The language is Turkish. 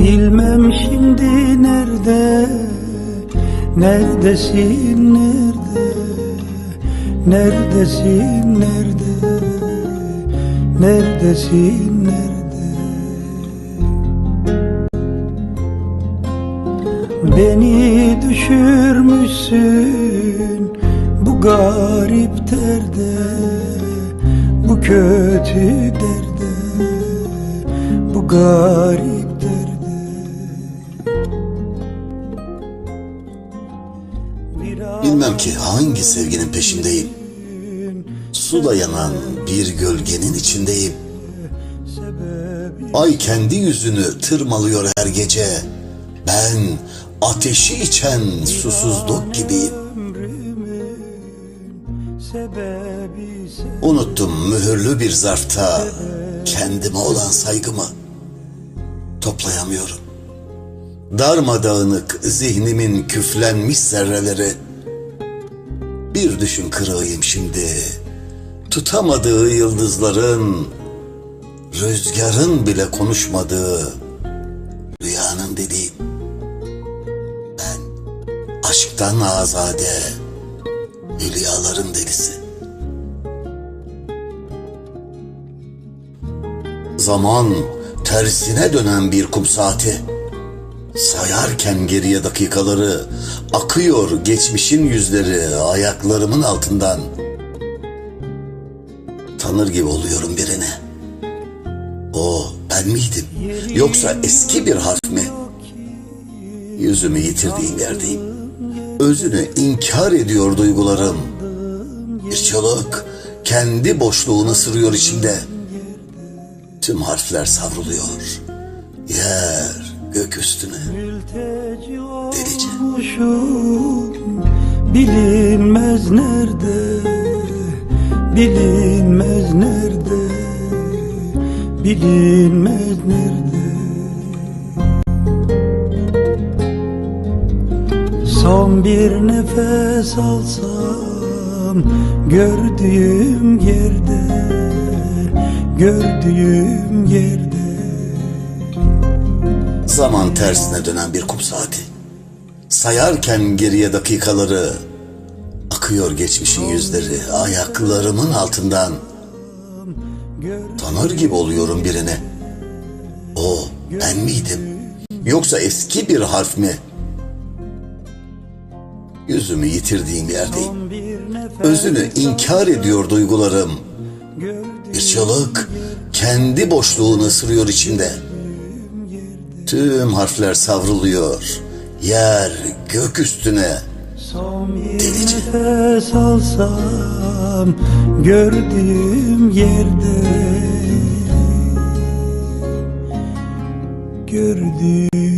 Bilmem şimdi nerede Neredesin nerede? Neredesin nerede? Neredesin nerede? Beni düşürmüşsün bu garip derde Bu kötü derde Bu garip Bilmem ki hangi sevginin peşindeyim. Suda yanan bir gölgenin içindeyim. Ay kendi yüzünü tırmalıyor her gece. Ben ateşi içen susuzluk gibiyim. Unuttum mühürlü bir zarfta kendime olan saygımı. Toplayamıyorum. Darmadağınık zihnimin küflenmiş zerreleri. Bir düşün kırığıyım şimdi. Tutamadığı yıldızların, rüzgarın bile konuşmadığı rüyanın dediğim. Ben aşktan azade, hülyaların delisi. Zaman tersine dönen bir kum saati. Sayarken geriye dakikaları akıyor geçmişin yüzleri ayaklarımın altından. Tanır gibi oluyorum birine. O ben miydim? Yoksa eski bir harf mi? Yüzümü yitirdiğim yerdeyim. Özünü inkar ediyor duygularım. Bir çığlık kendi boşluğunu sırıyor içimde. Tüm harfler savruluyor. Yer gök üstüne. Delice. Bilinmez nerede Bilinmez nerede Bilinmez nerede Son bir nefes alsam Gördüğüm yerde Gördüğüm yerde Zaman tersine dönen bir kum saati. Sayarken geriye dakikaları akıyor geçmişin yüzleri ayaklarımın altından. Tanır gibi oluyorum birine. O ben miydim? Yoksa eski bir harf mi? Yüzümü yitirdiğim yerdeyim. Özünü inkar ediyor duygularım. Bir çığlık kendi boşluğunu ısırıyor içimde. Tüm harfler savruluyor. Yer gök üstüne. Delice. nefes alsam gördüğüm yerde gördüğüm